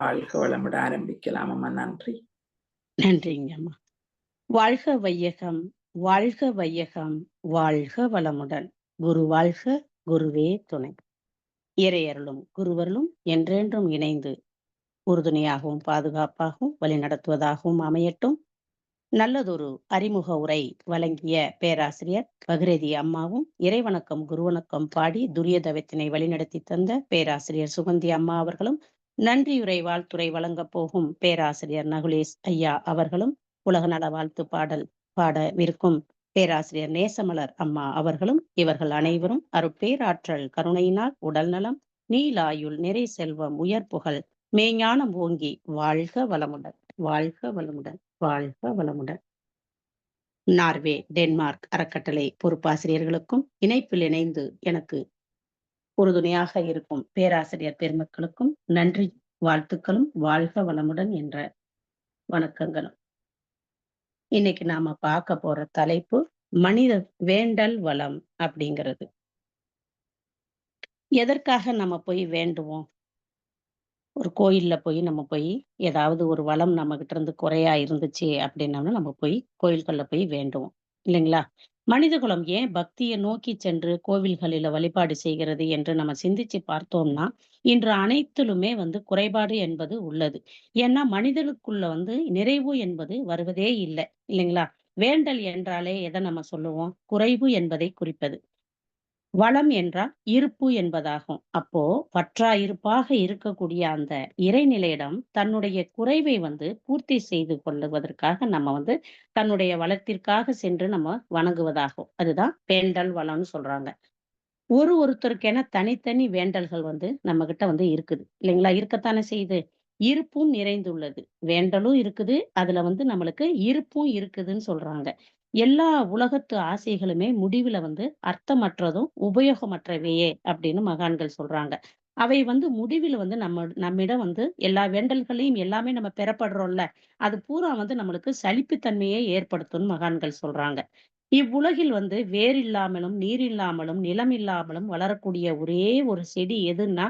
வாழ்க வளமுட ஆரம்பிக்கலாம் அம்மா நன்றி. நன்றிங்க அம்மா. வாழ்க வையகம் வாழ்க வையகம் வாழ்க வளமுடன். குரு வாழ்க குருவே துணை. இறையருளும் குருவருளும் என்றென்றும் இணைந்து உறுதுணையாகவும் பாதுகாப்பாகவும் வழிநடத்துவதாகவும் அமையட்டும். நல்லதொரு அறிமுக உரை வழங்கிய பேராசிரியர் பகிரதி அம்மாவும் இறைவணக்கம் குருவணக்கம் பாடி துரியதவத்தினை வழிநடத்தி தந்த பேராசிரியர் சுகந்தி அம்மா அவர்களும் நன்றியுரை வாழ்த்துறை வழங்கப் போகும் பேராசிரியர் நகுலேஷ் ஐயா அவர்களும் உலக நல வாழ்த்து பாடல் பாடவிருக்கும் பேராசிரியர் நேசமலர் அம்மா அவர்களும் இவர்கள் அனைவரும் அருட்பேராற்றல் கருணையினால் உடல் நலம் நீலாயுள் நிறை செல்வம் உயர் புகழ் மேஞானம் ஓங்கி வாழ்க வளமுடன் வாழ்க வளமுடன் வாழ்க வளமுடன். நார்வே டென்மார்க் அறக்கட்டளை பொறுப்பாசிரியர்களுக்கும் இணைப்பில் இணைந்து எனக்கு உறுதுணையாக இருக்கும் பேராசிரியர் பெருமக்களுக்கும் நன்றி வாழ்த்துக்களும் வாழ்க வளமுடன் என்ற வணக்கங்களும். இன்னைக்கு நாம பார்க்க போற தலைப்பு மனித வேண்டல் வளம் அப்படிங்கிறது. எதற்காக நம்ம போய் வேண்டுவோம்? ஒரு கோயில்ல போய் நம்ம போய் ஏதாவது ஒரு வளம் நம்ம கிட்ட இருந்து குறையா இருந்துச்சு அப்படின்னோம்னா நம்ம போய் கோயில்கள்ல போய் வேண்டுவோம். இல்லைங்களா? மனிதகுலம் ஏன் பக்தியை நோக்கி சென்று கோவில்களில வழிபாடு செய்கிறது என்று நம்ம சிந்திச்சு பார்த்தோம்னா இன்று அனைத்திலுமே வந்து குறைபாடு என்பது உள்ளது. ஏன்னா மனிதனுக்குள்ள வந்து நிறைவு என்பது வருவதே இல்லை இல்லைங்களா? வேண்டல் என்றாலே எதை நம்ம சொல்லுவோம்? குறைவு என்பதை குறிப்பது. வளம் என்றால் இருப்பு என்பதாகும். அப்போ பற்றா இருப்பாக இருக்கக்கூடிய அந்த இறைநிலையிடம் தன்னுடைய குறைவை வந்து பூர்த்தி செய்து கொள்ளுவதற்காக நம்ம வந்து தன்னுடைய வளத்திற்காக சென்று நம்ம வணங்குவதாகும். அதுதான் வேண்டல் வளம்னு சொல்றாங்க. ஒரு ஒருத்தருக்கென தனித்தனி வேண்டல்கள் வந்து நம்ம கிட்ட வந்து இருக்குது. இல்லைங்களா? இருக்கத்தானே செய்யுது. இருப்பும் நிறைந்துள்ளது. வேண்டலும் இருக்குது. அதுல வந்து நம்மளுக்கு இருப்பும் இருக்குதுன்னு சொல்றாங்க. எல்லா உலகத்து ஆசைகளுமே முடிவுல வந்து அர்த்தமற்றதும் உபயோகமற்றவையே அப்படின்னு மகான்கள் சொல்றாங்க. அவை வந்து முடிவில் வந்து நம்ம நம்மிடம் வந்து எல்லா வேண்டல்களையும் எல்லாமே நம்ம பெறப்படுறோம்ல அது பூரா வந்து நம்மளுக்கு சலிப்புத்தன்மையை ஏற்படுத்தும்னு மகான்கள் சொல்றாங்க. இவ்வுலகில் வந்து வேர் இல்லாமலும் நீர் இல்லாமலும் நிலம் இல்லாமலும் வளரக்கூடிய ஒரே ஒரு செடி எதுன்னா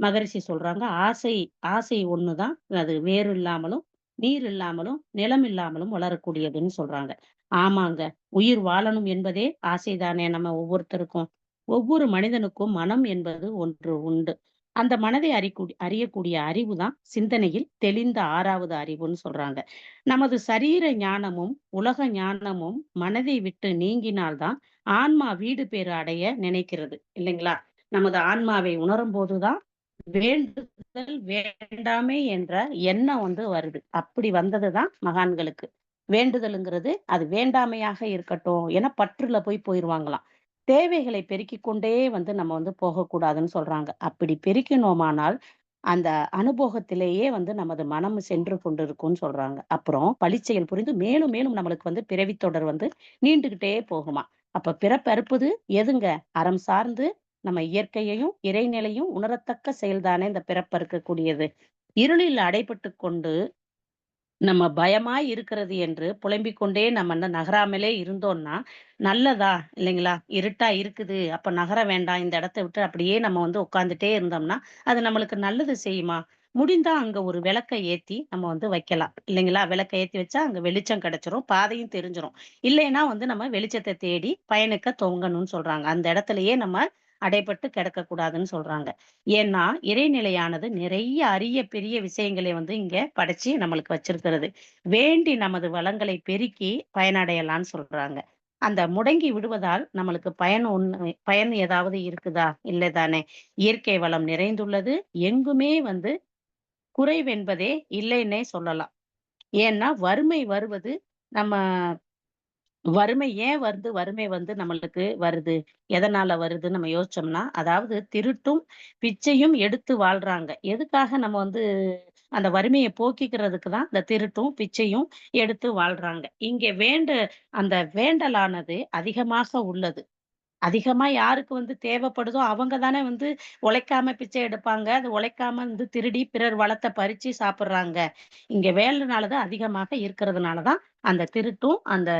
மகரிஷி சொல்றாங்க ஆசை ஆசை ஒண்ணுதான். அது வேர் இல்லாமலும் நீர் இல்லாமலும் நிலம் இல்லாமலும் வளரக்கூடியதுன்னு சொல்றாங்க. ஆமாங்க. உயிர் வாழணும் என்பதே ஆசைதானே நம்ம ஒவ்வொருத்தருக்கும். ஒவ்வொரு மனிதனுக்கும் மனம் என்பது ஒன்று உண்டு. அந்த மனதை அறிக்கூடிய அறியக்கூடிய அறிவு தான் சிந்தனையில் தெளிந்த ஆறாவது அறிவுன்னு சொல்றாங்க. நமது சரீர ஞானமும் உலக ஞானமும் மனதை விட்டு நீங்கினால்தான் ஆன்மா வீடு பேறு அடைய நினைக்கிறது இல்லைங்களா? நமது ஆன்மாவை உணரும் போதுதான் வேண்டுதல் வேண்டாமே என்ற எண்ணம் வந்து வருது. அப்படி வந்ததுதான் மகான்களுக்கு. வேண்டுதலுங்கிறது அது வேண்டாமையாக இருக்கட்டும் ஏன்னா பற்றுல போய் போயிடுவாங்களாம் தேவைகளை பெருக்கி கொண்டே வந்து நம்ம வந்து போகக்கூடாதுன்னு சொல்றாங்க. அப்படி பெருக்கினோமானால் அந்த அனுபவத்திலேயே வந்து நமது மனம் சென்று கொண்டு இருக்கும்னு சொல்றாங்க. அப்புறம் பழிச்செயல் புரிந்து மேலும் மேலும் நம்மளுக்கு வந்து பிறவி தொடர் வந்து நீண்டுகிட்டே போகுமா அப்ப பிறப்பறுப்பது எதுங்க? அறம் சார்ந்து நம்ம இயற்கையையும் இறைநிலையும் உணரத்தக்க செயல்தானே இந்த பிறப்பறுக்கக்கூடியது. இருளில் அடைபட்டு கொண்டு நம்ம பயமாய் இருக்கிறது என்று புலம்பிக் கொண்டே நம்ம நகராமலே இருந்தோம்னா நல்லதா? இல்லைங்களா? இருட்டா இருக்குது. அப்ப நகர வேண்டாம். இந்த இடத்த விட்டு அப்படியே நம்ம வந்து உட்காந்துட்டே இருந்தோம்னா அது நம்மளுக்கு நல்லது செய்யுமா? முடிந்தா அங்க ஒரு விளக்கை ஏத்தி நம்ம வந்து வைக்கலாம். இல்லைங்களா? விளக்கை ஏத்தி வச்சா அங்க வெளிச்சம் கிடைச்சிரும். பாதையும் தெரிஞ்சிரும். இல்லைன்னா வந்து நம்ம வெளிச்சத்தை தேடி பயணிக்க தொங்கணும்னு சொல்றாங்க. அந்த இடத்துலயே நம்ம அடைபட்டு கிடக்க கூடாதுன்னு சொல்றாங்க. ஏன்னா இறைநிலையானது நிறைய அரிய பெரிய விஷயங்களை வந்து இங்க படைச்சு நம்மளுக்கு வச்சிருக்கிறது. வேண்டி நமது வளங்களை பெருக்கி பயனடையலாம்னு சொல்றாங்க. அந்த முடங்கி விடுவதால் நம்மளுக்கு பயன் ஒண்ணு பயன் ஏதாவது இருக்குதா? இல்லைதானே இயற்கை வளம் நிறைந்துள்ளது. எங்குமே வந்து குறைவென்பதே இல்லைன்னே சொல்லலாம். ஏன்னா வறுமை வருவது நம்ம வறுமை ஏன் வருது? வறுமை வந்து நம்மளுக்கு வருது. எதனால வருது? நம்ம யோசிச்சோம்னா அதாவது திருட்டும் பிச்சையும் எடுத்து வாழ்றாங்க. எதுக்காக நம்ம வந்து அந்த வறுமையை போக்கிக்கிறதுக்கு தான் இந்த திருட்டும் பிச்சையும் எடுத்து வாழ்றாங்க. இங்க வேண்ட அந்த வேண்டலானது அதிகமாக உள்ளது. அதிகமா யாருக்கு வந்து தேவைப்படுதோ அவங்க தானே வந்து உழைக்காம பிச்சை எடுப்பாங்க. அது உழைக்காம வந்து திருடி பிறர் வளத்தை பறிச்சு சாப்பிடுறாங்க. இங்க வேலைனாலதான் அதிகமாக இருக்கிறதுனாலதான் அந்த திருட்டும் அந்த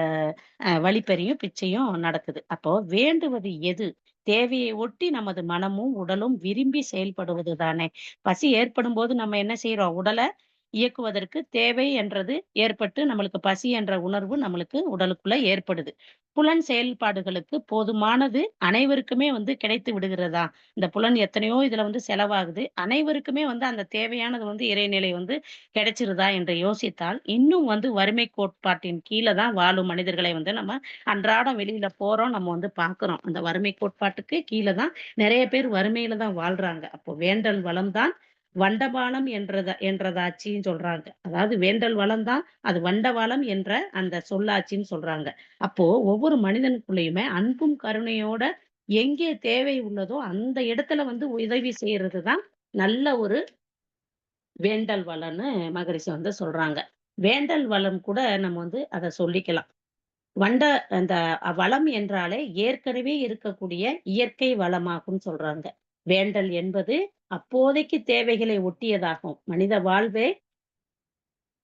வழிப்பெறியும் பிச்சையும் நடக்குது. அப்போ வேண்டுவது எது? தேவையை ஒட்டி நமது மனமும், உடலும் விரும்பி செயல்படுவது தானே! பசி ஏற்படும் போது நம்ம என்ன செய்யறோம் உடலை இயக்குவதற்கு தேவை என்றது ஏற்பட்டு, நம்மளுக்கு பசி என்ற உணர்வு நம்மளுக்கு உடலுக்குள்ள ஏற்படுது. புலன் செயல்பாடுகளுக்கு போதுமானது அனைவருக்குமே வந்து கிடைத்து விடுகிறதா? இந்த புலன் எத்தனையோ இதுல வந்து செலவாகுது. அனைவருக்குமே வந்து அந்த தேவையானது வந்து இறைநிலை வந்து கிடைச்சிருதா என்று யோசித்தால், இன்னும் வந்து வறுமை கோட்பாட்டின் கீழே தான் வாழும் மனிதர்களை வந்து நம்ம அன்றாடம் வெளியில போறோம். நம்ம வந்து பாக்குறோம் அந்த வறுமை கோட்பாட்டுக்கு கீழே தான் நிறைய பேர் வறுமையில தான் வாழ்றாங்க. அப்போ வேண்டல் வளம்தான் வண்டபாலம் என்றத என்றதாச்சின்னு சொல்றாங்க. அதாவது வேண்டல் வளம் தான் அது வண்டவாளம் என்ற அந்த சொல்லாச்சின்னு சொல்றாங்க. அப்போ ஒவ்வொரு மனிதனுக்குள்ளயுமே அன்பும், கருணையோட எங்கே தேவை உள்ளதோ, அந்த இடத்துல வந்து உதவி செய்யறது தான் நல்ல ஒரு வேண்டல் வளம்னு மகரிஷி வந்து சொல்றாங்க. வேண்டல் வளம் கூட நம்ம வந்து அத சொல்லிக்கலாம். வண்ட அந்த வளம் என்றாலே ஏற்கனவே இருக்கக்கூடிய இயற்கை வளமாகும் சொல்றாங்க. வேண்டல் என்பது அப்போதைக்கு தேவைகளை ஒட்டியதாகும். மனித வாழ்வே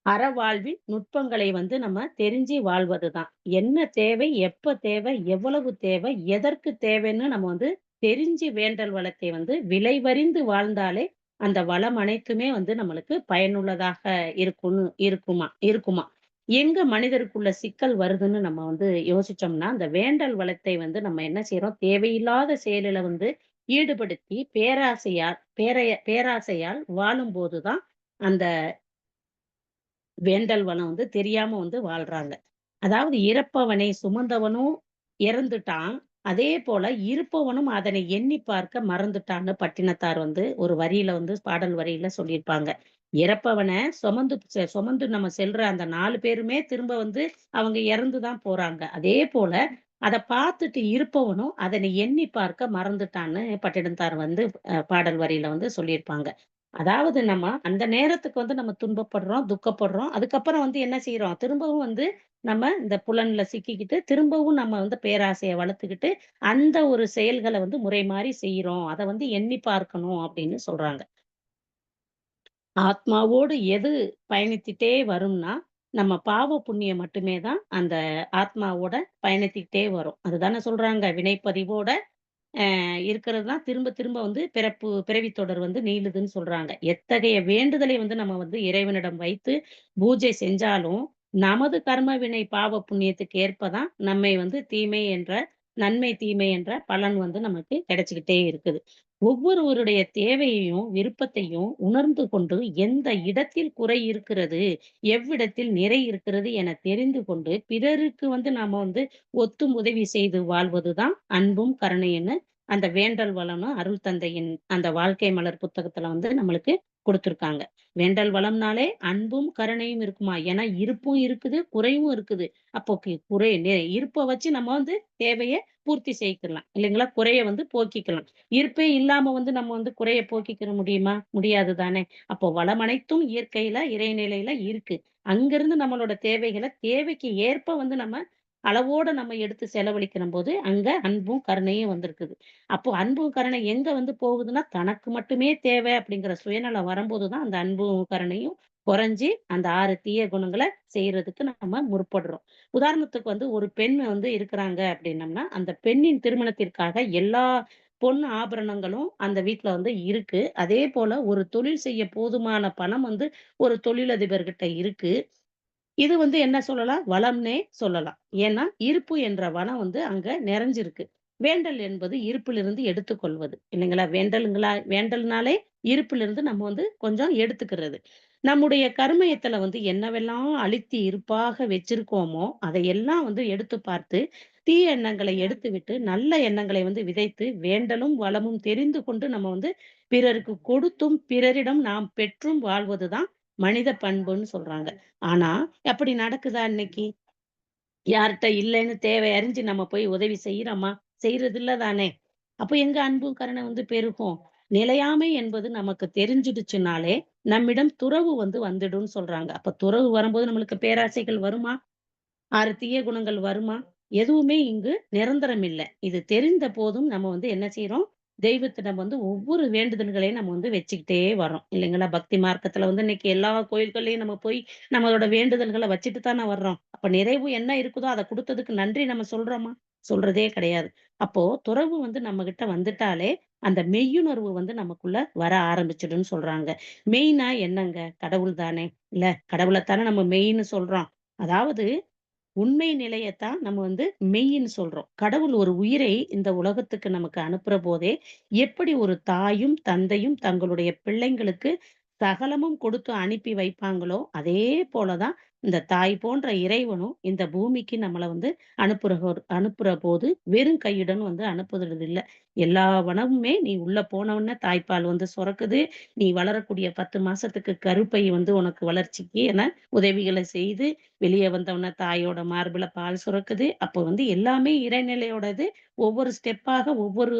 அறவாழ்வின் நுட்பங்களை வந்து நம்ம தெரிஞ்சு வாழ்வதுதான் என்ன தேவை? எப்ப தேவை? எவ்வளவு தேவை? எதற்கு தேவைன்னு நம்ம வந்து தெரிஞ்சு வேண்டல் வளத்தை வந்து விலைவறிந்து வாழ்ந்தாலே, அந்த வளம் அனைத்துமே வந்து நம்மளுக்கு பயனுள்ளதாக இருக்கும்னு இருக்குமா இருக்குமா. எங்க மனிதருக்குள்ள சிக்கல் வருதுன்னு நம்ம வந்து யோசிச்சோம்னா, அந்த வேண்டல் வளத்தை வந்து நம்ம என்ன செய்யறோம் தேவையில்லாத செயலில வந்து ஈடுபடுத்தி பேராசையால் பேரைய பேராசையால் வாழும் போதுதான் அந்த வேண்டல் வனம் வந்து தெரியாம வந்து வாழ்றாங்க. அதாவது இறப்பவனை சுமந்தவனும் இறந்துட்டான். அதே போல இருப்பவனும் அதனை எண்ணி பார்க்க மறந்துட்டான்னு பட்டினத்தார் வந்து ஒரு வரியில வந்து பாடல் வரியில சொல்லியிருப்பாங்க. இறப்பவனை சுமந்து சுமந்து நம்ம செல்ற அந்த நாலு பேருமே திரும்ப வந்து அவங்க இறந்துதான் போறாங்க. அதே போல அதை பார்த்துட்டு இருப்பவனும் அதனை எண்ணி பார்க்க மறந்துட்டான்னு பட்டினத்தார் வந்து பாடல் வரியில வந்து சொல்லியிருப்பாங்க. அதாவது நம்ம அந்த நேரத்துக்கு வந்து நம்ம துன்பப்படுறோம், துக்கப்படுறோம். அதுக்கப்புறம் வந்து என்ன செய்யறோம் திரும்பவும் வந்து நம்ம இந்த புலன்ல சிக்கிக்கிட்டு, திரும்பவும் நம்ம வந்து பேராசையை வளர்த்துக்கிட்டு, அந்த ஒரு செயல்களை வந்து முறை மாறி செய்யறோம் அதை வந்து எண்ணி பார்க்கணும் அப்படின்னு சொல்றாங்க. ஆத்மாவோடு எது பயணித்துட்டே வரும்னா, நம்ம பாவ புண்ணியம் மட்டுமே தான் அந்த ஆத்மாவோட பயணித்துக்கிட்டே வரும். அதுதானே சொல்றாங்க. வினைப்பதிவோட இருக்கிறது தான் திரும்ப திரும்ப வந்து பிறப்பு பிறவி தொடர் வந்து நீளுதுன்னு சொல்றாங்க. எத்தகைய வேண்டுதலை வந்து நம்ம வந்து இறைவனிடம் வைத்து பூஜை செஞ்சாலும், நமது கர்ம வினை பாவ புண்ணியத்துக்கு ஏற்ப தான் நம்மை வந்து தீமை என்ற நன்மை, தீமை என்ற பலன் வந்து நமக்கு கிடைச்சுக்கிட்டே இருக்குது. ஒவ்வொருவருடைய தேவையையும், விருப்பத்தையும் உணர்ந்து கொண்டு எந்த இடத்தில் குறை இருக்கிறது, எவ்விடத்தில் நிறை இருக்கிறது என தெரிந்து கொண்டு, பிறருக்கு வந்து நாம வந்து ஒத்தும் உதவி செய்து வாழ்வதுதான் அன்பும், கருணைன்னு அந்த வேண்டல் வளனும் அருள் தந்தையின் அந்த வாழ்க்கை மலர் புத்தகத்துல வந்து நம்மளுக்கு கொடுத்துருக்காங்க வேண்டல் வளம்னாலே அன்பும், கருணையும் இருக்குமா. ஏன்னா இருப்பும் இருக்குது, குறைவும் இருக்குது. அப்போ குறை இருப்பை இருப்ப வச்சு நம்ம வந்து தேவையை பூர்த்தி செய்துக்கலாம். இல்லைங்களா? குறைய வந்து போக்கிக்கலாம். இருப்பே இல்லாம வந்து நம்ம வந்து குறைய போக்கிக்கிற முடியுமா? முடியாது தானே! அப்போ வளம் அனைத்தும் இயற்கையில, இறைநிலையில இருக்கு. அங்கிருந்து நம்மளோட தேவைகளை தேவைக்கு ஏற்ப வந்து நம்ம அளவோட நம்ம எடுத்து செலவழிக்கிறம்போது, அங்க அன்பும், கருணையும் வந்திருக்குது. அப்போ அன்பும், கருணை எங்க வந்து போகுதுன்னா, தனக்கு மட்டுமே தேவை அப்படிங்கிற சுயநலம் வரும்போது தான் அந்த அன்பும், கருணையும் குறைஞ்சி அந்த ஆறு தீய குணங்களை செய்யறதுக்கு நம்ம முற்படுறோம். உதாரணத்துக்கு வந்து ஒரு பெண் வந்து இருக்கிறாங்க அப்படின்னம்னா, அந்த பெண்ணின் திருமணத்திற்காக எல்லா பொண்ணு ஆபரணங்களும் அந்த வீட்டுல வந்து இருக்கு. அதே போல ஒரு தொழில் செய்ய போதுமான பணம் வந்து ஒரு தொழிலதிபர்கிட்ட இருக்கு. இது வந்து என்ன சொல்லலாம்? வளம்னே சொல்லலாம். ஏன்னா, இருப்பு என்ற வளம் வந்து அங்க நிறைஞ்சிருக்கு. வேண்டல் என்பது இருப்பிலிருந்து எடுத்துக்கொள்வது. இல்லைங்களா? வேண்டலுங்களா வேண்டல்னாலே இருப்பிலிருந்து நம்ம வந்து கொஞ்சம் எடுத்துக்கிறது. நம்முடைய கருமயத்துல வந்து என்னவெல்லாம் அழுத்தி இருப்பாக வச்சிருக்கோமோ, அதையெல்லாம் வந்து எடுத்து பார்த்து, தீய எண்ணங்களை எடுத்துவிட்டு, நல்ல எண்ணங்களை வந்து விதைத்து, வேண்டலும், வளமும் தெரிந்து கொண்டு நம்ம வந்து பிறருக்கு கொடுத்தும், பிறரிடம் நாம் பெற்றும் வாழ்வது தான் மனித பண்புன்னு சொல்றாங்க. ஆனா, அப்படி நடக்குதா இன்னைக்கு? யார்கிட்ட இல்லைன்னு தேவை அறிஞ்சு நம்ம போய் உதவி செய்யறோமா செய்யறது இல்ல தானே! அப்ப எங்க அன்பும், கருணை வந்து பெருகும்? நிலையாமை என்பது நமக்கு தெரிஞ்சிடுச்சுனாலே, நம்மிடம் துறவு வந்து வந்துடும் சொல்றாங்க. அப்ப துறவு வரும்போது நம்மளுக்கு பேராசைகள் வருமா? ஆறு தீய குணங்கள் வருமா? எதுவுமே இங்கு நிரந்தரம் இல்ல. இது தெரிந்த போதும் நம்ம வந்து என்ன செய்யறோம் தெய்வத்திடம் வந்து ஒவ்வொரு வேண்டுதல்களையும் நம்ம வந்து வச்சுக்கிட்டே வர்றோம். இல்லைங்களா? பக்தி மார்க்கத்துல வந்து இன்னைக்கு எல்லா கோயில்கள்லயும் நம்ம போய் நம்மளோட வேண்டுதல்களை வச்சுட்டு தானே வர்றோம். அப்ப நிறைவு என்ன இருக்குதோ அதை கொடுத்ததுக்கு நன்றி நம்ம சொல்றோமா? சொல்றதே கிடையாது. அப்போ துறவு வந்து நம்ம கிட்ட வந்துட்டாலே, அந்த மெய்யுணர்வு வந்து நமக்குள்ள வர ஆரம்பிச்சிடும்னு சொல்றாங்க. மெயினா என்னங்க? கடவுள் தானே! இல்ல கடவுளத்தானே நம்ம மெயின்னு சொல்றோம். அதாவது உண்மை நிலையத்தான் நம்ம வந்து மெய்ன்னு சொல்றோம். கடவுள் ஒரு உயிரை இந்த உலகத்துக்கு நமக்கு அனுப்புற போதே, எப்படி ஒரு தாயும், தந்தையும் தங்களுடைய பிள்ளைங்களுக்கு சகலமும் கொடுத்து அனுப்பி வைப்பாங்களோ, அதே போலதான் இந்த தாய் போன்ற இறைவனும் இந்த பூமிக்கு நம்மளை வந்து அனுப்புற அனுப்புற போது வெறும் கையுடன் வந்து அனுப்புறது இல்ல. எல்லா வனமுமே நீ உள்ள போனவுடனே தாய்ப்பால் வந்து சுரக்குது. நீ வளரக்கூடிய 10 மாசத்துக்கு கருப்பை வந்து உனக்கு வளர்ச்சிக்கு என உதவிகளை செய்து, வெளியே வந்தவுடனே தாயோட மார்புல பால் சுரக்குது. அப்போ வந்து எல்லாமே இறைநிலையோடது. ஒவ்வொரு ஸ்டெப்பாக ஒவ்வொரு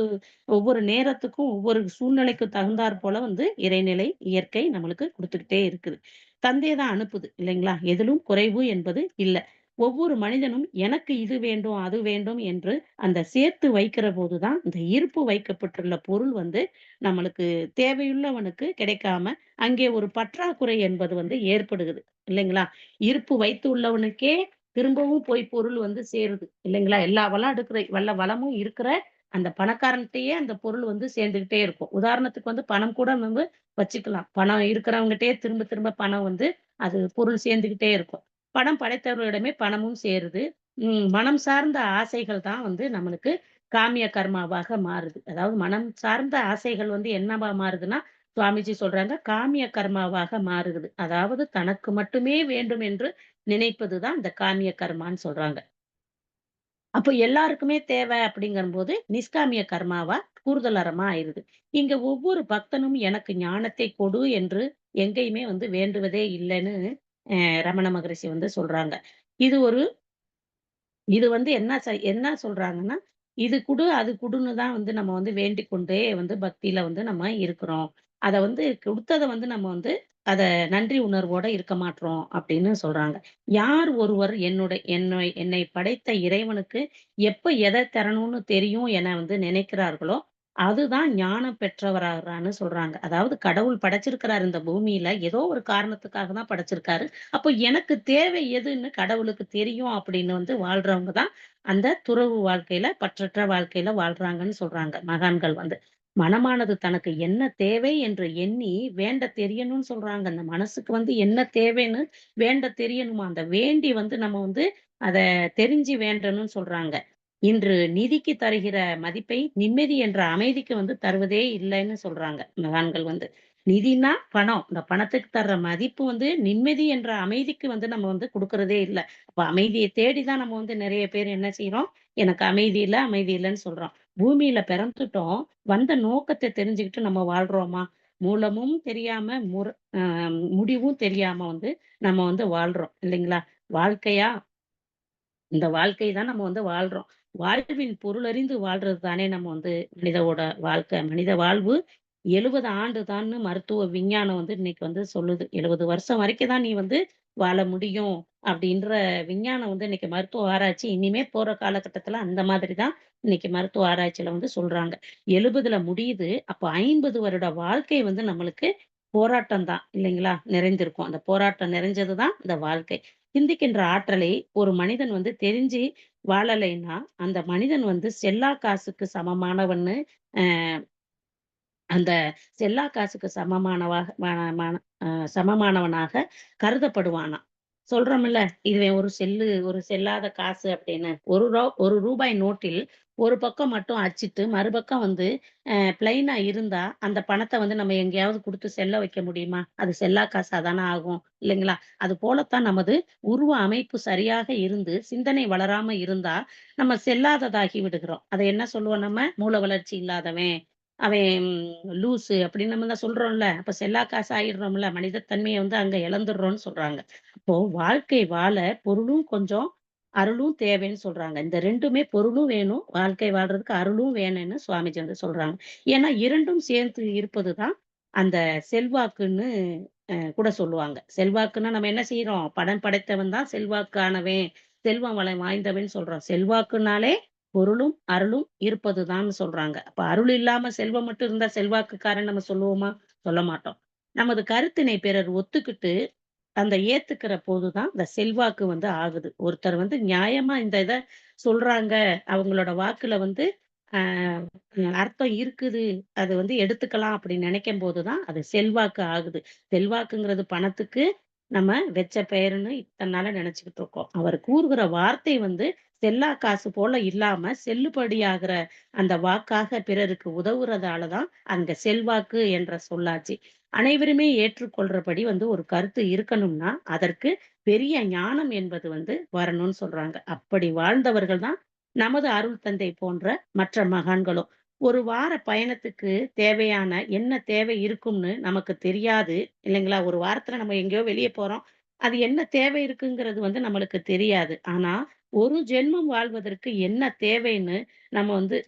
ஒவ்வொரு நேரத்துக்கும், ஒவ்வொரு சூழ்நிலைக்கு தகுந்தாற் போல வந்து இறைநிலை, இயற்கை நம்மளுக்கு கொடுத்துக்கிட்டே இருக்குது. தந்தை தான் அனுப்புது இல்லைங்களா? எதிலும் குறைவு என்பது இல்லை ஒவ்வொரு மனிதனும் எனக்கு இது வேண்டும், அது வேண்டும் என்று அந்த சேர்த்து வைக்கிற போது தான், இந்த இருப்பு வைக்கப்பட்டுள்ள பொருள் வந்து நம்மளுக்கு தேவையுள்ளவனுக்கு கிடைக்காம, அங்கே ஒரு பற்றாக்குறை என்பது வந்து ஏற்படுகிறது. இல்லைங்களா? இருப்பு வைத்து உள்ளவனுக்கே திரும்பவும் போய் பொருள் வந்து சேருது. இல்லைங்களா? எல்லா வளம் எடுக்கிற வல்ல வளமும் இருக்கிற அந்த பணக்காரன்கிட்டயே அந்த பொருள் வந்து சேர்ந்துகிட்டே இருக்கும். உதாரணத்துக்கு வந்து பணம் கூட நம்ம வச்சுக்கலாம். பணம் இருக்கிறவங்ககிட்டயே திரும்ப திரும்ப பணம் வந்து அது பொருள் சேர்ந்துகிட்டே இருக்கும். பணம் படைத்தவர்களிடமே பணமும் சேருது. மனம் சார்ந்த ஆசைகள் தான் வந்து நம்மளுக்கு காமிய கர்மாவாக மாறுது. அதாவது மனம் சார்ந்த ஆசைகள் வந்து என்னவா மாறுதுன்னா, சுவாமிஜி சொல்றாங்க, காமிய கர்மாவாக மாறுது. அதாவது தனக்கு மட்டுமே வேண்டும் என்று நினைப்பது தான் இந்த காமிய கர்மான்னு சொல்றாங்க. அப்போ எல்லாருக்குமே தேவை அப்படிங்கும்போது நிஷ்காமிய கர்மாவா கூறுதலறமா ஆயிருது. இங்க ஒவ்வொரு பக்தனும் எனக்கு ஞானத்தை கொடு என்று எங்கேயுமே வந்து வேண்டுவதே இல்லைன்னு ரமண மகரிஷி வந்து சொல்றாங்க. இது ஒரு இது வந்து என்ன என்ன சொல்றாங்கன்னா, இது குடு, அது குடுன்னு தான் வந்து நம்ம வந்து வேண்டிக் கொண்டே வந்து பக்தியில வந்து நம்ம இருக்கிறோம். அதை வந்து கொடுத்ததை வந்து நம்ம வந்து அத நன்றி உணர்வோட இருக்க மாட்றோம் அப்படின்னு சொல்றாங்க. யார் ஒருவர் என்னோட என்னை என்னை படைத்த இறைவனுக்கு எப்ப எதை தரணும்னு தெரியும் என வந்து நினைக்கிறார்களோ, அதுதான் ஞானம் பெற்றவராகிறான்னு சொல்றாங்க. அதாவது கடவுள் படைச்சிருக்கிறாரு இந்த பூமியில. ஏதோ ஒரு காரணத்துக்காக தான் படைச்சிருக்காரு. அப்போ எனக்கு தேவை எதுன்னு கடவுளுக்கு தெரியும் அப்படின்னு வந்து வாழ்றவங்க தான், அந்த துறவு வாழ்க்கையில, பற்றற்ற வாழ்க்கையில வாழ்றாங்கன்னு சொல்றாங்க, மகான்கள் வந்து. மனமானது தனக்கு என்ன தேவை என்று எண்ணி வேண்ட தெரியணும்னு சொல்றாங்க. அந்த மனசுக்கு வந்து என்ன தேவைன்னு வேண்ட தெரியணுமா. அந்த வேண்டி வந்து நம்ம வந்து அதை தெரிஞ்சு வேண்டணும்னு சொல்றாங்க. இன்று நிதிக்கு தருகிற மதிப்பை நிம்மதி என்ற அமைதிக்கு வந்து தருவதே இல்லைன்னு சொல்றாங்க, மகான்கள் வந்து. நிதின்னா பணம். இந்த பணத்துக்கு தர்ற மதிப்பு வந்து நிம்மதி என்ற அமைதிக்கு வந்து நம்ம வந்து கொடுக்கறதே இல்ல. அப்ப அமைதிய தேடி தான் நம்ம வந்து நிறைய பேர் என்ன செய்யறோம் எனக்கு அமைதி இல்லை அமைதி இல்லைன்னு சொல்றோம். பூமியில பிறந்துட்டோம். வந்த நோக்கத்தை தெரிஞ்சுக்கிட்டு நம்ம வாழ்றோமா? மூலமும் தெரியாம, முற முடிவும் தெரியாம வந்து நம்ம வந்து வாழ்றோம். இல்லைங்களா? வாழ்க்கையா இந்த வாழ்க்கை தான் நம்ம வந்து வாழ்றோம். வாழ்வின் பொருளறிந்து வாழ்றது தானே நம்ம வந்து மனிதவோட வாழ்க்கை. மனித வாழ்வு 70 ஆண்டு தான்னு மருத்துவ விஞ்ஞானம் வந்து இன்னைக்கு வந்து சொல்லுது. 70 வருஷம் வரைக்கும் தான் நீ வந்து வாழ முடியும். அப்படின்ற விஞ்ஞானம் வந்து இன்னைக்கு மருத்துவ ஆராய்ச்சி இனிமே போற காலகட்டத்துல அந்த மாதிரி தான் இன்னைக்கு மருத்துவ ஆராய்ச்சியில வந்து சொல்றாங்க. 70ல முடியுது. அப்ப 50 வருட வாழ்க்கை வந்து நம்மளுக்கு போராட்டம் தான் இல்லைங்களா? நிறைந்திருக்கும். அந்த போராட்டம் நிறைஞ்சது தான் இந்த வாழ்க்கை. சிந்திக்கின்ற ஆற்றலை ஒரு மனிதன் வந்து தெரிஞ்சு வாழலைன்னா, அந்த மனிதன் வந்து செல்லா காசுக்கு சமமானவன்னு அந்த செல்லா காசுக்கு சமமானவாக மான சமமானவனாக கருதப்படுவானா சொல்றோம்ல, இதுவே ஒரு செல்லு ஒரு செல்லாத காசு அப்படின்னு. ஒரு ரூ. ஒரு ரூபாய் நோட்டில் ஒரு பக்கம் மட்டும் அச்சிட்டு, மறுபக்கம் வந்து பிளைனா இருந்தா, அந்த பணத்தை வந்து நம்ம எங்கேயாவது குடுத்து செல்ல வைக்க முடியுமா? அது செல்லா காசா தானே ஆகும். இல்லைங்களா? அது போலத்தான் நமது உருவ அமைப்பு சரியாக இருந்து, சிந்தனை வளராம இருந்தா, நம்ம செல்லாததாகி விடுகிறோம். அதை என்ன சொல்லுவோம் நம்ம? மூல வளர்ச்சி இல்லாதவன், அவன் லூசு அப்படின்னு நம்ம தான் சொல்றோம்ல. அப்ப செல்லா காசு ஆயிடுறோம்ல. மனித வந்து அங்க இழந்துடுறோம்னு சொல்றாங்க. அப்போ வாழ்க்கை வாழ பொருளும் கொஞ்சம், அருளும் தேவைன்னு சொல்றாங்க. இந்த ரெண்டுமே பொருளும் வேணும், வாழ்க்கை வாழ்றதுக்கு அருளும் வேணும்னு சுவாமிஜி வந்து சொல்றாங்க. ஏன்னா இரண்டும் சேர்ந்து இருப்பது தான் அந்த செல்வாக்குன்னு கூட சொல்லுவாங்க. செல்வாக்குன்னா நம்ம என்ன செய்யறோம் படம் படைத்தவன் தான் செல்வாக்கானவன், செல்வம் வளம் வாய்ந்தவன் சொல்றோம். செல்வாக்குனாலே பொருளும், அருளும் இருப்பதுதான் சொல்றாங்க. அப்ப அருள் இல்லாம செல்வம் மட்டும் இருந்தா செல்வாக்குக்காரன்னு நம்ம சொல்லுவோமா? சொல்ல மாட்டோம். நமது கருத்தினை பிறர் ஒத்துக்கிட்டு அந்த ஏத்துக்கிற போதுதான் இந்த செல்வாக்கு வந்து ஆகுது. ஒருத்தர் வந்து நியாயமா இந்த இதை சொல்றாங்க. அவங்களோட வாக்குல வந்து ஆஹ் அர்த்தம் இருக்குது. அது வந்து எடுத்துக்கலாம் அப்படின்னு நினைக்கும் தான் அது செல்வாக்கு ஆகுது. செல்வாக்குங்கிறது பணத்துக்கு நம்ம வெச்ச பெயருன்னு இத்தனை நாள நினைச்சுக்கிட்டு இருக்கோம். அவர் கூறுகிற வார்த்தை வந்து செல்லா காசு போல இல்லாம செல்லுபடியாகிற அந்த வாக்காக பிறருக்கு உதவுறதால தான் அங்க செல்வாக்கு என்ற சொல்லாச்சு. அனைவருமே ஏற்றுக்கொள்றபடி வந்து ஒரு கருத்து இருக்கணும்னா, அதற்கு பெரிய ஞானம் என்பது வந்து வரணும்னு சொல்றாங்க. அப்படி வாழ்ந்தவர்கள் தான் நமது அருள் தந்தை போன்ற மற்ற மகான்களும். ஒரு வார பயணத்துக்கு தேவையான என்ன தேவை இருக்கும்னு நமக்கு தெரியாது இல்லைங்களா? ஒரு வாரத்துல நம்ம எங்கேயோ வெளிய போறோம். அது என்ன தேவை இருக்குங்கிறது வந்து நம்மளுக்கு தெரியாது. ஆனா, ஒரு ஜென்மம் வாழ்வதற்கு என்ன தேவைன்னு நம்ம வந்து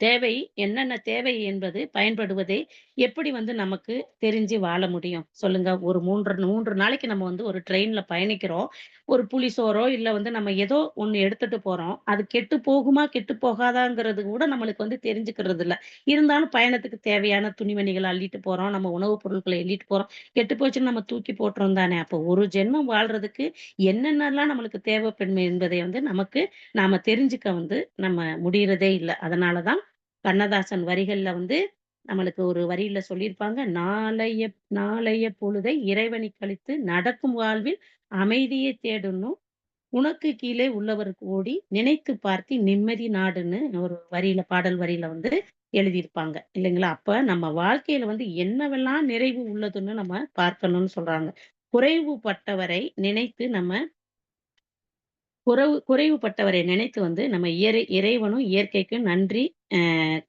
தேவை என்னென்ன தேவை என்பது பயன்படுவதை எப்படி வந்து நமக்கு தெரிஞ்சு வாழ முடியும்? சொல்லுங்க. ஒரு 3 3 நாளைக்கு நம்ம வந்து ஒரு ட்ரெயின்ல பயணிக்கிறோம். ஒரு புளிசோரோ இல்ல வந்து நம்ம ஏதோ ஒண்ணு எடுத்துட்டு போறோம். அது கெட்டு போகுமா? கெட்டு போகாதாங்கிறது கூட நம்மளுக்கு வந்து தெரிஞ்சுக்கிறது இல்ல. இருந்தாலும் பயணத்துக்கு தேவையான துணிமணிகளை அள்ளிட்டு போறோம். நம்ம உணவுப் பொருட்களை எள்ளிட்டு போறோம். கெட்டு போச்சுன்னு நம்ம தூக்கி போட்டுறோம் தானே! அப்போ ஒரு ஜென்மம் வாழ்றதுக்கு என்னென்னலாம் நம்மளுக்கு தேவைப்படும் என்பதை வந்து நமக்கு நாம தெரிஞ்சுக்க வந்து நம்ம முடியறதே இல்லை அதனால தான் கண்ணதாசன் வரிகள்ல வந்து நம்மளுக்கு ஒரு வரியில சொல்லியிருப்பாங்க. "நாளைய நாளைய பொழுதை இறைவனை கழித்து நடக்கும் வாழ்வில் அமைதியை தேடணும். உனக்கு கீழே உள்ளவருக்கு ஓடி நினைத்து பார்த்து நிம்மதி நாடுன்னு" ஒரு வரியில பாடல் வரியில வந்து எழுதியிருப்பாங்க. இல்லைங்களா? அப்ப நம்ம வாழ்க்கையில வந்து என்னவெல்லாம் நிறைவு உள்ளதுன்னு நம்ம பார்க்கணும்னு சொல்றாங்க. குறைவுபட்டவரை நினைத்து நம்ம குறைவு குறைவுபட்டவரை நினைத்து வந்து நம்ம இயறை இறைவனும், இயற்கைக்கும் நன்றி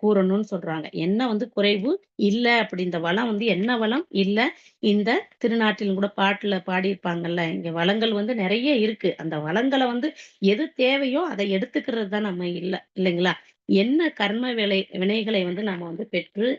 கூறணும்னு சொல்றாங்க. என்ன வந்து குறைவு இல்ல அப்படி இந்த வளம் வந்து என்ன வளம் இல்ல, இந்த திருநாட்டிலும் கூட பாட்டுல பாடியிருப்பாங்கல்ல, இங்க வளங்கள் வந்து நிறைய இருக்கு. அந்த வளங்களை வந்து எது தேவையோ அதை எடுத்துக்கிறது தான் நம்ம இல்ல, இல்லைங்களா? என்ன கர்ம விலை வினைகளை வந்து நாம வந்து பெற்று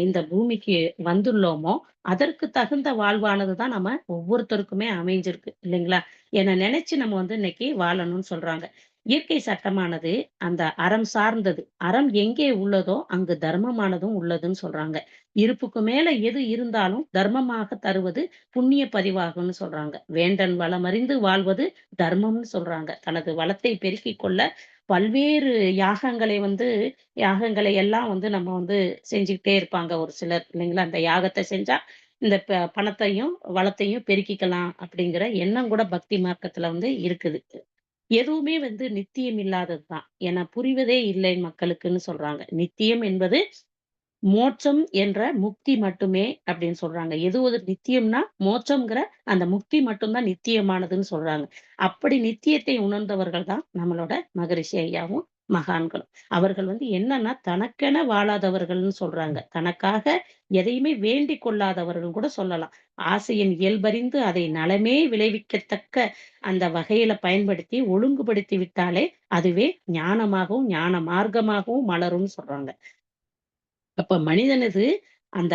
இந்த பூமிக்கு வந்துள்ளோமோ, அதற்கு தகுந்த வாழ்வானது தான் நம்ம ஒவ்வொருத்தருக்குமே அமைஞ்சிருக்கு, இல்லைங்களா? என்னை நினைச்சு நம்ம வந்து இன்னைக்கு வாழணும்னு சொல்றாங்க. இயற்கை சட்டமானது அந்த அறம் சார்ந்தது. அறம் எங்கே உள்ளதோ, அங்கு தர்மமானதும் உள்ளதுன்னு சொல்றாங்க. இருப்புக்கு மேல எது இருந்தாலும் தர்மமாக தருவது புண்ணிய பதிவாகும்னு சொல்றாங்க. வேண்டன் வளமறிந்து வாழ்வது தர்மம்னு சொல்றாங்க. தனது வளத்தை பெருக்கிக் கொள்ள பல்வேறு யாகங்களை வந்து யாகங்களை எல்லாம் வந்து நம்ம வந்து செஞ்சுக்கிட்டே இருப்பாங்க ஒரு சிலர் இல்லைங்களா? அந்த யாகத்தை செஞ்சா இந்த ப பணத்தையும், வளத்தையும் பெருக்கிக்கலாம் அப்படிங்கிற எண்ணம் கூட பக்தி மார்க்கத்துல வந்து இருக்குது. எதுவுமே வந்து நித்தியம் இல்லாதது தான். என புரிவதே இல்லை மக்களுக்குன்னு சொல்றாங்க. நித்தியம் என்பது மோட்சம் என்ற முக்தி மட்டுமே அப்படின்னு சொல்றாங்க. எது ஒரு நித்தியம்னா, மோட்சம்ங்கிற அந்த முக்தி மட்டும் தான் நித்தியமானதுன்னு சொல்றாங்க. அப்படி நித்தியத்தை உணர்ந்தவர்கள் தான் நம்மளோட மகரிஷி ஐயாவும், மகான்களும். அவர்கள் வந்து என்னன்னா, தனக்கென வாழாதவர்கள்னு சொல்றாங்க. தனக்காக எதையுமே வேண்டிக் கொள்ளாதவர்கள் கூட சொல்லலாம். ஆசையின் இயல்பறிந்து அதை நலமே விளைவிக்கத்தக்க அந்த வகையில பயன்படுத்தி ஒழுங்குபடுத்தி விட்டாலே, அதுவே ஞானமாகவும், ஞான மார்க்கமாகவும் மலரும்னு சொல்றாங்க. அப்ப மனிதனது அந்த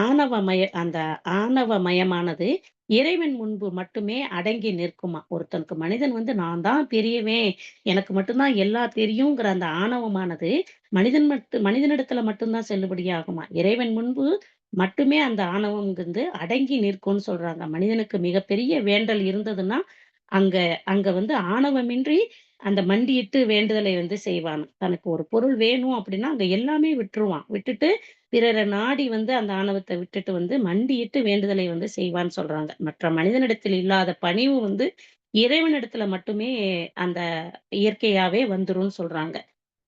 ஆணவமய அந்த ஆணவமயமானது இறைவன் முன்பு மட்டுமே அடங்கி நிற்குமா ஒருத்தனுக்கு மனிதன் வந்து நான் தான் பெரியவேன் எனக்கு மட்டும்தான் எல்லா தெரியுங்கிற அந்த ஆணவமானது மனிதன் மட்டு மனிதனிடத்துல மட்டும்தான் செல்லுபடியாகுமா இறைவன் முன்பு மட்டுமே அந்த ஆணவம் வந்து அடங்கி நிற்கும்னு சொல்றாங்க. மனிதனுக்கு மிகப்பெரிய வேண்டல் இருந்ததுன்னா, அங்க அங்க வந்து ஆணவமின்றி அந்த மண்டியிட்டு வேண்டுதலை வந்து செய்வான் தனக்கு ஒரு பொருள் வேணும் அப்படின்னா, அங்க எல்லாமே விட்டுருவான். விட்டுட்டு பிறரை நாடி வந்து அந்த ஆணவத்தை விட்டுட்டு வந்து மண்டியிட்டு வேண்டுதலை வந்து செய்வான்னு சொல்றாங்க. மற்ற மனிதனிடத்தில் இல்லாத பணிவு வந்து இறைவனிடத்துல மட்டுமே அந்த இயற்கையாவே வந்துரும்னு சொல்றாங்க.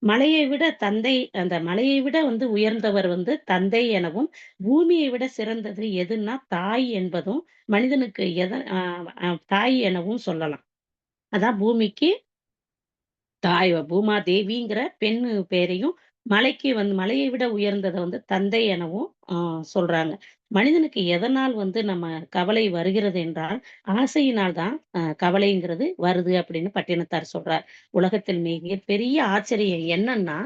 மலையை விட தந்தை அந்த மலையை விட வந்து உயர்ந்தவர் வந்து தந்தை எனவும், பூமியை விட சிறந்தது எதுன்னா தாய் என்பதும் மனிதனுக்கு எத தாய் எனவும் சொல்லலாம். அதான் பூமிக்கு தாய் பூமாதேவிங்கிற பெண்ணு பேரையும், மலைக்கு வந்து மலையை விட உயர்ந்ததை வந்து தந்தை எனவும் சொல்றாங்க. மனிதனுக்கு எதனால் வந்து நம்ம கவலை வருகிறது என்றால், ஆசையினால் தான் கவலைங்கிறது வருது அப்படின்னு பட்டினத்தார் சொல்றார். உலகத்தில் பெரிய ஆச்சரியம் என்னன்னா,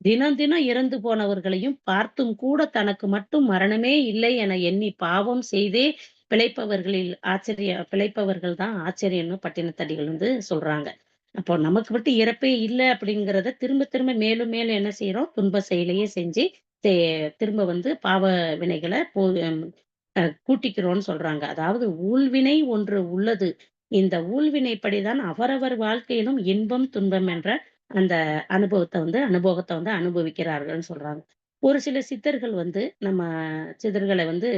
தினம் தினம் இறந்து போனவர்களையும் பார்த்தும் கூட தனக்கு மட்டும் மரணமே இல்லை என எண்ணி பாவம் செய்தே பிழைப்பவர்களில் ஆச்சரிய பிழைப்பவர்கள் தான் ஆச்சரியம்னு பட்டினத்தடிகள் வந்து சொல்றாங்க. அப்போ நமக்கு மட்டும் இறப்பே இல்லை அப்படிங்கிறத திரும்ப திரும்ப மேலும் மேலும் என்ன செய்யறோம் துன்ப செயலையே செஞ்சு தே திரும்ப வந்து பாவ வினைகளை போ கூட்டிக்கிறோம்னு சொல்றாங்க. அதாவது ஊழ்வினை ஒன்று உள்ளது. இந்த ஊழ்வினைப்படிதான் அவரவர் வாழ்க்கையிலும் இன்பம், துன்பம் என்ற அந்த அனுபவத்தை வந்து அனுபவத்தை வந்து அனுபவிக்கிறார்கள்னு சொல்றாங்க. ஒரு சில சித்தர்கள் வந்து நம்ம சித்தர்களை வந்து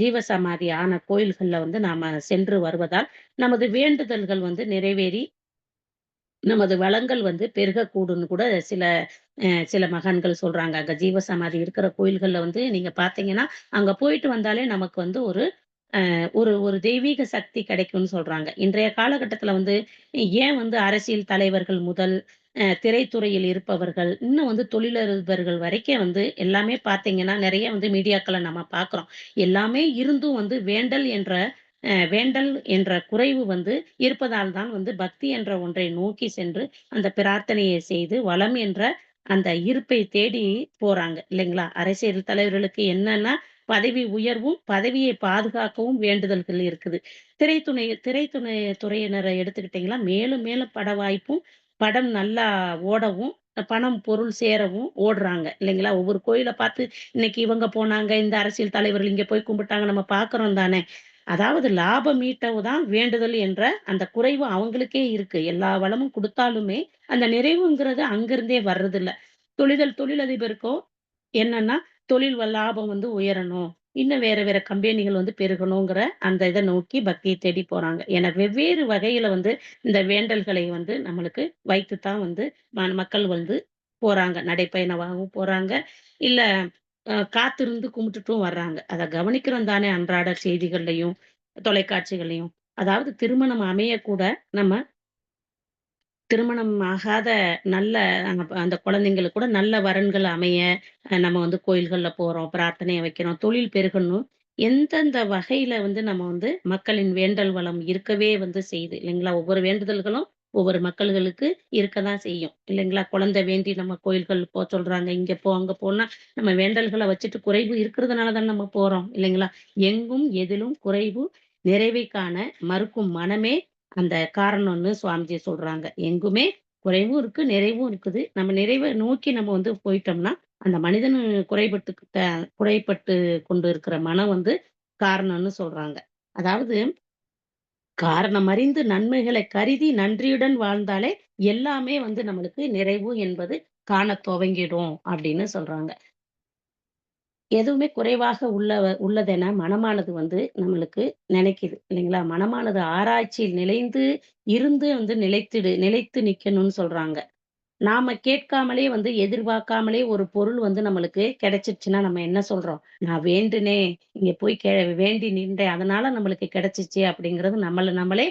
ஜீவசமாதி ஆன கோயில்கள்ல வந்து நாம சென்று வருவதால், நமது வேண்டுதல்கள் வந்து நிறைவேறி நமது வளங்கள் வந்து பெருகக்கூடும்னு கூட சில சில மகான்கள் சொல்றாங்க. அங்க ஜீவசமாதி இருக்கிற கோயில்கள்ல வந்து நீங்க பார்த்தீங்கன்னா, அங்க போயிட்டு வந்தாலே நமக்கு வந்து ஒரு ஒரு ஒரு தெய்வீக சக்தி கிடைக்கும்னு சொல்றாங்க. இன்றைய காலகட்டத்துல வந்து ஏன் வந்து அரசியல் தலைவர்கள் முதல் திரைத்துறையில் இருப்பவர்கள், இன்னும் வந்து தொழிலதிபர்கள் வரைக்கும் வந்து எல்லாமே பார்த்தீங்கன்னா, நிறைய வந்து மீடியாக்கள நம்ம பாக்குறோம் எல்லாமே இருந்தும் வந்து வேண்டல் என்ற வேண்டல் என்ற குறைவு வந்து இருப்பதால் தான் வந்து பக்தி என்ற ஒன்றை நோக்கி சென்று, அந்த பிரார்த்தனையை செய்து வளம் என்ற அந்த இருப்பை தேடி போறாங்க இல்லைங்களா? அரசியல் தலைவர்களுக்கு என்னன்னா, பதவி உயர்வும், பதவியை பாதுகாக்கவும் வேண்டுதல்கள் இருக்குது. திரைத்துணை திரைத்துணை துறையினரை எடுத்துக்கிட்டீங்களா மேலும் மேலும் பட வாய்ப்பும், படம் நல்லா ஓடவும், பணம், பொருள் சேரவும் ஓடுறாங்க இல்லைங்களா? ஒவ்வொரு கோயில பார்த்து இன்னைக்கு இவங்க போனாங்க, இந்த அரசியல் தலைவர்கள் இங்க போய் கும்பிட்டாங்க நம்ம பார்க்குறோம் தானே! அதாவது லாபம் ஈட்டவு தான் வேண்டுதல் என்ற அந்த குறைவு அவங்களுக்கே இருக்கு. எல்லா வளமும் கொடுத்தாலுமே அந்த நிறைவுங்கிறது அங்கிருந்தே வர்றதில்ல. தொழில் தொழிலதிபருக்கோ என்னன்னா, தொழில் லாபம் வந்து உயரணும். இன்னும் வேற வேற கம்பெனிகள் வந்து பெருகணுங்கிற அந்த இதை நோக்கி பக்தியை தேடி போறாங்க. என வெவ்வேறு வகையில வந்து இந்த வேண்டல்களை வந்து நம்மளுக்கு வைத்து தான் வந்து மக்கள் வந்து போறாங்க. நடைப்பயணமாகவும் போறாங்க. இல்ல காத்திருந்து கும்பிட்டுட்டும் வர்றாங்க. அதை கவனிக்கிறோம் தானே அன்றாட செய்திகள்லையும் தொலைக்காட்சிகள்லையும் அதாவது திருமணம் அமைய கூட நம்ம திருமணம் ஆகாத நல்ல அந்த குழந்தைங்களுக்கு கூட நல்ல வரன்கள் அமைய, நம்ம வந்து கோயில்கள்ல போறோம், பிரார்த்தனையை வைக்கிறோம், தொழில் பெருகணும். எந்தெந்த வகையில வந்து நம்ம வந்து மக்களின் வேண்டல் வளம் இருக்கவே வந்து செய்யுது இல்லைங்களா? ஒவ்வொரு வேண்டுதல்களும் ஒவ்வொரு மக்கள்களுக்கு இருக்க தான் செய்யும். இல்லைங்களா? குழந்தை வேண்டி நம்ம கோயில்கள் போக சொல்றாங்க. இங்க போ, அங்க போனா நம்ம வேண்டல்களை வச்சுட்டு குறைவு இருக்கிறதுனாலதான் நம்ம போறோம். இல்லைங்களா? எங்கும் எதிலும் குறைவு நிறைவை காண மறுக்கும் மனமே அந்த காரணம்னு சுவாமிஜி சொல்றாங்க. எங்குமே குறைவும் இருக்கு, நிறைவும் இருக்குது. நம்ம நிறைவை நோக்கி நம்ம வந்து போயிட்டோம்னா, அந்த மனிதன் குறைபட்டு குறைபட்டு கொண்டு இருக்கிற மனம் வந்து காரணம்னு சொல்றாங்க. அதாவது காரணம் அறிந்து நன்மைகளை கருதி நன்றியுடன் வாழ்ந்தாலே, எல்லாமே வந்து நம்மளுக்கு நிறைவு என்பது காண துவங்கிடும் அப்படின்னு சொல்றாங்க. எதுவுமே குறைவாக உள்ளவ உள்ளதென மனமானது வந்து நம்மளுக்கு நினைக்குது இல்லைங்களா? மனமானது ஆராய்ச்சியில் நிலைந்து இருந்து வந்து நிலைத்திடு நிலைத்து நிக்கணும்னு சொல்றாங்க. நாம கேட்காமலே வந்து எதிர்பார்க்காமலே ஒரு பொருள் வந்து நம்மளுக்கு கிடைச்சிருச்சுன்னா, நம்ம என்ன சொல்றோம்? "நான் வேண்டுனே இங்க போய் கே வேண்டி நின்றேன். அதனால நம்மளுக்கு கிடைச்சிச்சு." அப்படிங்கிறது நம்மளை நம்மளே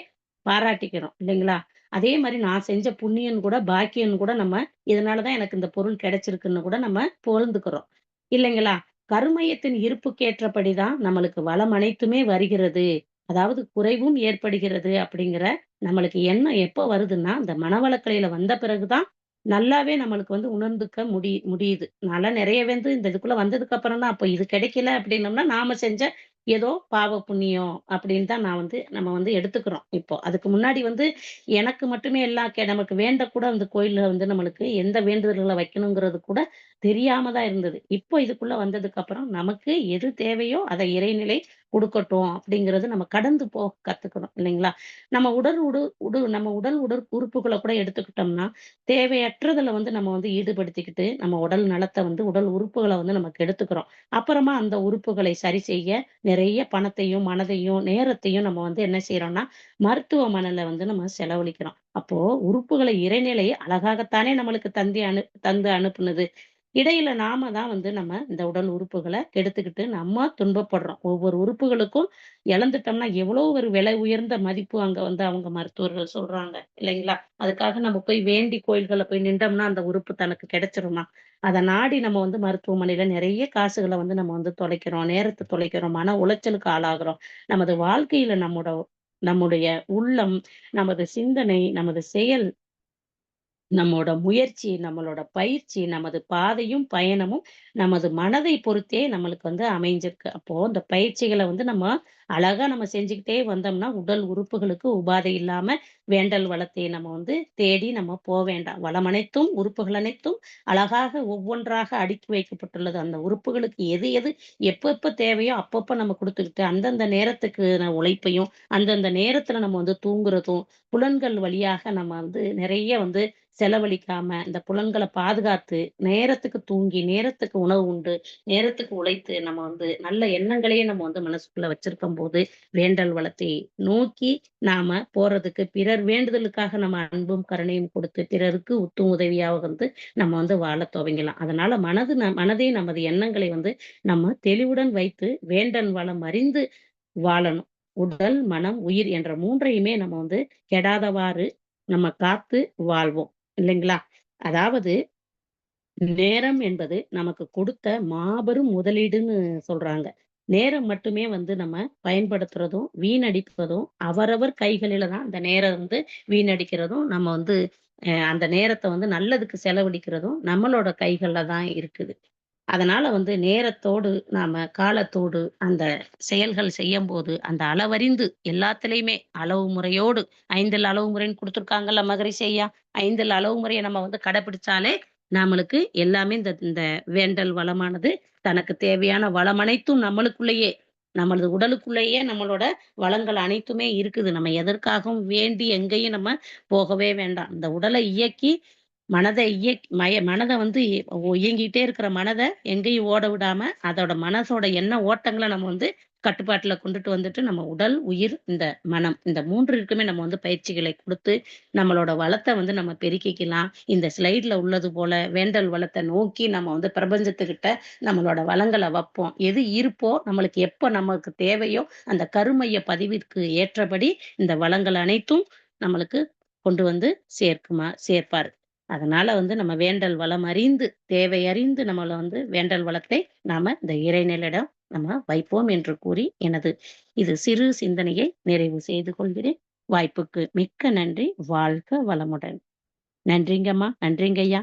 பாராட்டிக்கிறோம் இல்லைங்களா? அதே மாதிரி நான் செஞ்ச புண்ணியன் கூட, பாக்கியன் கூட நம்ம இதனால தான் எனக்கு இந்த பொருள் கிடைச்சிருக்குன்னு கூட நம்ம புகழ்ந்துக்கிறோம். இல்லைங்களா? கருமையத்தின் இருப்புக்கேற்றபடி தான் நம்மளுக்கு வளம் அனைத்துமே வருகிறது. அதாவது குறைவும் ஏற்படுகிறது அப்படிங்கிற நம்மளுக்கு எண்ணம் எப்போ வருதுன்னா, அந்த மனவளக்கலையில வந்த பிறகு தான் நல்லாவே நம்மளுக்கு வந்து உணர்ந்துக்க முடி முடியுது. நல்லா நிறைய வந்து இந்த இதுக்குள்ள வந்ததுக்கு அப்புறம் தான், அப்போ இது கிடைக்கல அப்படின்னம்னா, நாம செஞ்ச ஏதோ பாவ புண்ணியம் அப்படின்னு தான் நான் வந்து நம்ம வந்து எடுத்துக்கிறோம் இப்போ. அதுக்கு முன்னாடி வந்து எனக்கு மட்டுமே எல்லா கே நமக்கு வேண்ட கூட அந்த கோயில்ல வந்து நம்மளுக்கு எந்த வேண்டுதல்களை வைக்கணுங்கிறது கூட தெரியாம தான் இருந்தது. இப்போ இதுக்குள்ள வந்ததுக்கு அப்புறம் நமக்கு எது தேவையோ அதை இறைநிலை கொடுக்கட்டும் அப்படிங்கிறது நம்ம கடந்து போக கத்துக்கணும் இல்லைங்களா? நம்ம உடல் உடு உடு நம்ம உடல் உடற் உறுப்புகளை கூட எடுத்துக்கிட்டோம்னா, தேவையற்றதுல வந்து நம்ம வந்து ஈடுபடுத்திக்கிட்டு, நம்ம உடல் நலத்தை வந்து உடல் உறுப்புகளை வந்து நம்ம கெடுத்துக்கிறோம். அப்புறமா அந்த உறுப்புகளை சரி செய்ய நிறைய பணத்தையும், மனதையும், நேரத்தையும் நம்ம வந்து என்ன செய்யறோம்னா மருத்துவமனையில வந்து நம்ம செலவழிக்கிறோம். அப்போ உறுப்புகளை இறைநிலை அழகாகத்தானே நம்மளுக்கு தந்தி அனு தந்து அனுப்புனது. இடையில நாம தான் வந்து நம்ம இந்த உடல் உறுப்புகளை கெடுத்துக்கிட்டு நம்ம துன்பப்படுறோம். ஒவ்வொரு உறுப்புகளுக்கும் இழந்துட்டோம்னா, எவ்வளோ ஒரு விலை உயர்ந்த மதிப்பு அங்க வந்து அவங்க மருத்துவர்கள் சொல்றாங்க. இல்லைங்களா? அதுக்காக நம்ம போய் வேண்டி கோயில்களை போய் நின்றோம்னா, அந்த உறுப்பு தனக்கு கிடைச்சிருமா? அதை நாடி நம்ம வந்து மருத்துவமனையில நிறைய காசுகளை வந்து நம்ம வந்து தொலைக்கிறோம். நேரத்தை தொலைக்கிறோம். மன உளைச்சலுக்கு ஆளாகிறோம் நமது வாழ்க்கையில நம்மோட நம்முடைய உள்ளம், நமது சிந்தனை, நமது செயல் நம்மோட முயற்சி, நம்மளோட பயிற்சி, நமது பாதையும், பயணமும் நமது மனதை பொறுத்தே நம்மளுக்கு வந்து அமைஞ்சிருக்கு. அப்போ இந்த பயிற்சிகளை வந்து நம்ம அழகா நம்ம செஞ்சுக்கிட்டே வந்தோம்னா, உடல் உறுப்புகளுக்கு உபாதை இல்லாம வேண்டல் வளத்தை நம்ம வந்து தேடி நம்ம போக வேண்டாம். வளம் அனைத்தும், உறுப்புகள் அனைத்தும் அழகாக ஒவ்வொன்றாக அடுக்கி வைக்கப்பட்டுள்ளது. அந்த உறுப்புகளுக்கு எது எது எப்பப்ப தேவையோ அப்பப்ப நம்ம கொடுத்துக்கிட்டு அந்தந்த நேரத்துக்கு உழைப்பையும், அந்தந்த நேரத்துல நம்ம வந்து தூங்குறதும், புலன்கள் வழியாக நம்ம வந்து நிறைய வந்து செலவழிக்காம, இந்த புலன்களை பாதுகாத்து, நேரத்துக்கு தூங்கி, நேரத்துக்கு உணவு உண்டு, நேரத்துக்கு உழைத்து, நம்ம வந்து நல்ல எண்ணங்களையே நம்ம வந்து மனசுக்குள்ள வச்சிருக்கும் போது வேண்டல் வளத்தை நோக்கி நாம போறதுக்கு பிறர் வேண்டுதலுக்காக நம்ம அன்பும், கருணையும் கொடுத்து, பிறருக்கு உத்தும் உதவியாக வந்து நம்ம வந்து வாழ துவங்கலாம். அதனால மனது மனதே நமது எண்ணங்களை வந்து நம்ம தெளிவுடன் வைத்து, வேண்டல் வளம் அறிந்து வாழணும். உடல், மனம், உயிர் என்ற மூன்றையுமே நம்ம வந்து கெடாதவாறு நம்ம காத்து வாழ்வோம். இல்லைங்களா? அதாவது நேரம் என்பது நமக்கு கொடுத்த மாபெரும் முதலீடுன்னு சொல்றாங்க. நேரம் மட்டுமே வந்து நம்ம பயன்படுத்துறதும், வீணடிப்பதும் அவரவர் கைகளில தான் அந்த நேரம் வந்து வீணடிக்கிறதும், நம்ம வந்து அந்த நேரத்தை வந்து நல்லதுக்கு செலவழிக்கிறதும் நம்மளோட கைகள்ல தான் இருக்குது. அதனால வந்து நேரத்தோடு நாம காலத்தோடு அந்த செயல்கள் செய்யும் போது அந்த அளவறிந்து எல்லாத்துலயுமே அளவு முறையோடு ஐந்தில் அளவு முறைன்னு கொடுத்துருக்காங்கல்ல மகரிஷி ஐயா. ஐந்தில் அளவு முறையை நம்ம வந்து கடைபிடிச்சாலே நம்மளுக்கு எல்லாமே இந்த இந்த வேண்டல் வளமானது தனக்கு தேவையான வளம் அனைத்தும் நம்மளுக்குள்ளேயே, நமது உடலுக்குள்ளேயே நம்மளோட வளங்கள் அனைத்துமே இருக்குது. நம்ம எதற்காகவும் வேண்டி எங்கேயும் நம்ம போகவே வேண்டாம். இந்த உடலை இயக்கி, மனதை இய மய மனதை வந்து இயங்கிட்டே இருக்கிற மனதை எங்கேயும் ஓட விடாம, அதோட மனசோட எண்ண ஓட்டங்களை நம்ம வந்து கட்டுப்பாட்டுல கொண்டுட்டு வந்துட்டு, நம்ம உடல், உயிர், இந்த மனம் இந்த மூன்றிற்குமே நம்ம வந்து பயிற்சிகளை கொடுத்து நம்மளோட வளத்தை வந்து நம்ம பெருக்கிக்கலாம். இந்த ஸ்லைட்ல உள்ளது போல வேண்டல் வளத்தை நோக்கி நம்ம வந்து பிரபஞ்சத்துக்கிட்ட நம்மளோட வளங்களை வைப்போம் எது இருப்போ, நம்மளுக்கு எப்போ நமக்கு தேவையோ, அந்த கருமைய பதிவிற்கு ஏற்றபடி இந்த வளங்கள் அனைத்தும் நம்மளுக்கு கொண்டு வந்து சேர்க்குமா சேர்ப்பாரு. அதனால வந்து நம்ம வேண்டல் வளம் அறிந்து, தேவை அறிந்து நம்மள வந்து வேண்டல் வளத்தை நாம இந்த இறைநிலையிடம் நம்ம வைப்போம் என்று கூறி, எனது இது சிறு சிந்தனையை நிறைவு செய்து கொள்கிறேன். வாய்ப்புக்கு மிக்க நன்றி. வாழ்க வளமுடன். நன்றிங்கம்மா. நன்றிங்கய்யா.